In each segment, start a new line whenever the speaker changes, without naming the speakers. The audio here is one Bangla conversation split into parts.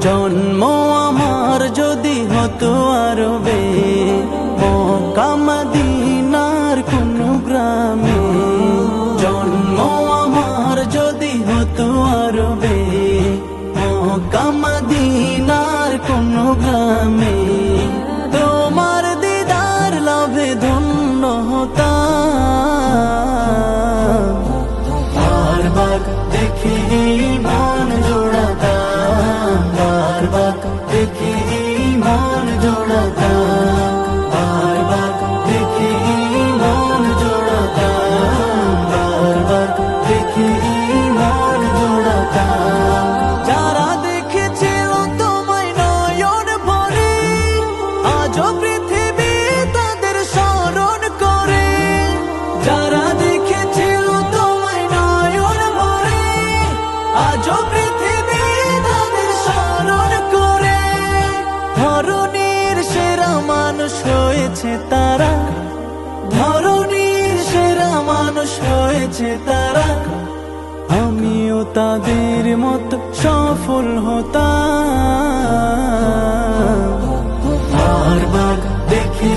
জন্ম আমার যদি হতো আরবে কামাদিনার কোন গ্রামে জন্ম আমার যদি হতো আরবে কামাদিনার কোন গ্রামে pequeno. হয়েছে তারা। ধরনীর সেরা মানুষ হয়েছে তারা। আমিও তাদের মতো সফল হতাম। দেখে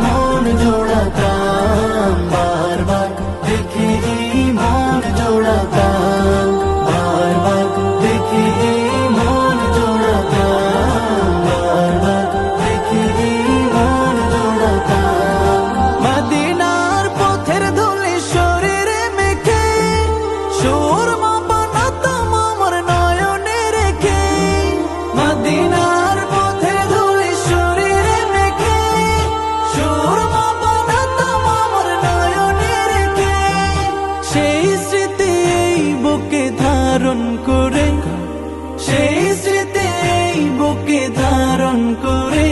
মন জোড়। বুকে ধারণ করে, সেই স্মৃতি বুকে ধারণ করে।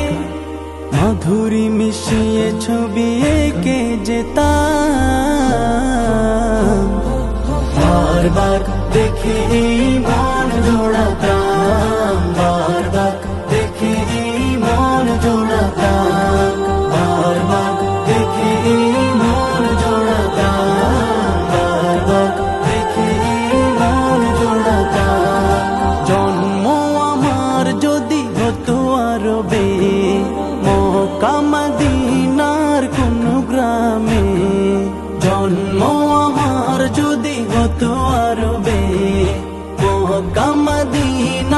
মাধুরী মিশিয়ে ছবি এঁকে যেতাম। বারবার দেখে कमदीना